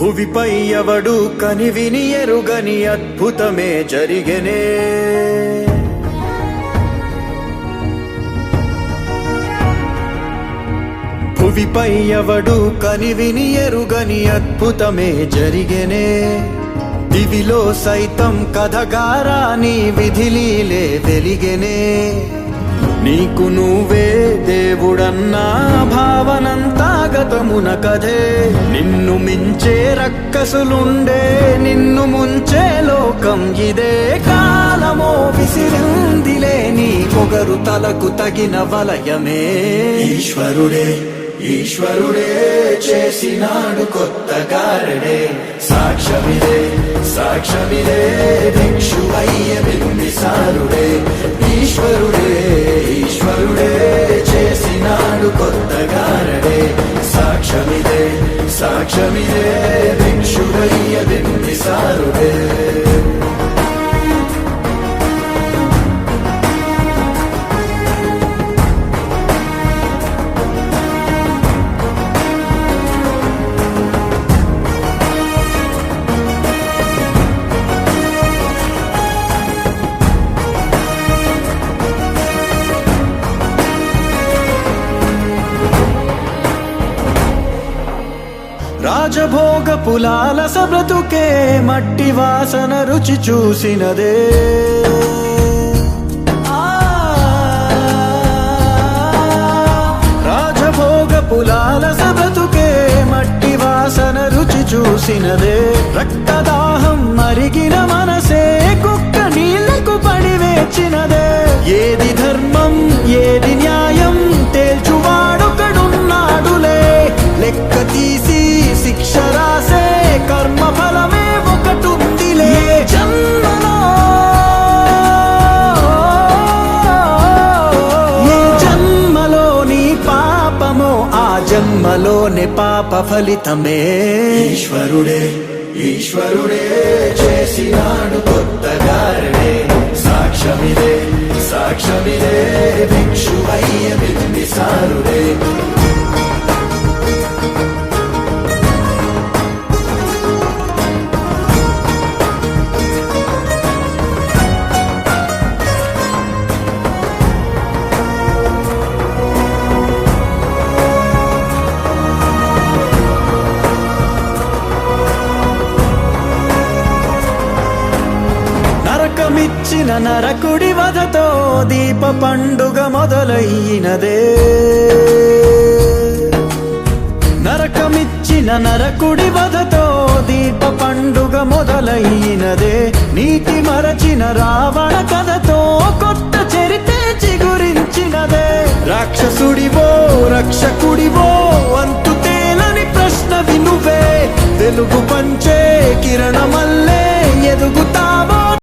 భువిపై ఎవడు కనివిని ఎరుగని అద్భుతమే జరిగెనే. భువిపై ఎవడు కనివిని ఎరుగని అద్భుతమే జరిగెనే. దివిలో సైతం కథగారాని విధిలీలే వెలిగెనే. నీకు నువ్వే దేవుడన్నా గతమున కథే నిన్ను మించే రక్కసులుండే నిన్ను ముంచే లోకం ఇదే. కాలమో విసిరిందిలే నీ పొగరు తలకు తగిన వలయమే. ఈశ్వరుడే ఈశ్వరుడే చేసినాడు కొత్త గారడే. సాక్ష్యమిదే సాక్ష్యమిదే భిక్షువయ్య బింబిసారుడే. ఈ సాక్ష్యమిదే సాక్ష్యమిదే బింబిసారుడే రాజభోగ పులాల సబ్రతుకే మట్టి వాసన రుచి చూసినదే. రాజభోగ పులాల సబ్రతుకే మట్టి వాసన రుచి చూసినదే. రక్తదాహం మరిగిన మనసే కుక్క నీళ్ళకు పడివేచినదే ఏది జన్మలోని పాప ఫలితమే. ఈశ్వరుడే ఈశ్వరుడే చేసినాడు కొత్త గారడే. సాక్ష్యమిదే. నరకమిచ్చిన నరకుడి వధతో దీప పండుగ మొదలయ్యినదే నరకమిచ్చిన నరకుడి వధతో దీప పండుగ మొదలయ్యినదే నీతి మరచిన రావణ కథతో కొత్త చరితే చిగురించినదే. రాక్షసుడివో రక్షకుడివో అంతు తేలని ప్రశ్న వినువే. కిరణమ